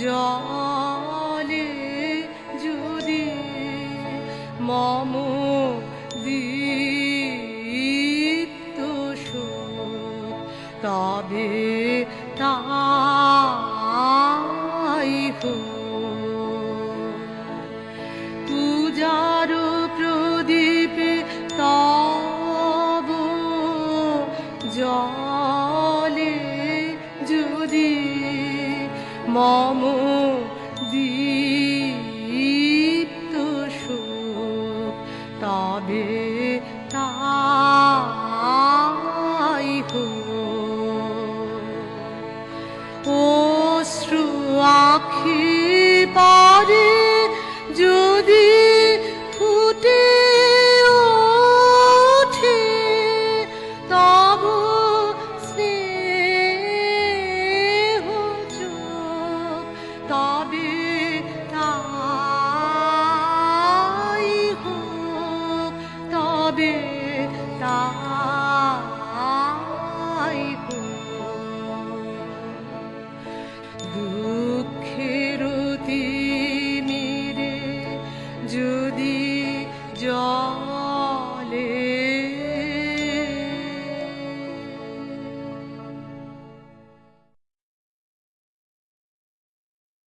জলে যদি মম দীপ্ত তবে তাই হোক। মম দীপ্ত সুখ তবে তাই হোক। অশ্রু আখি পা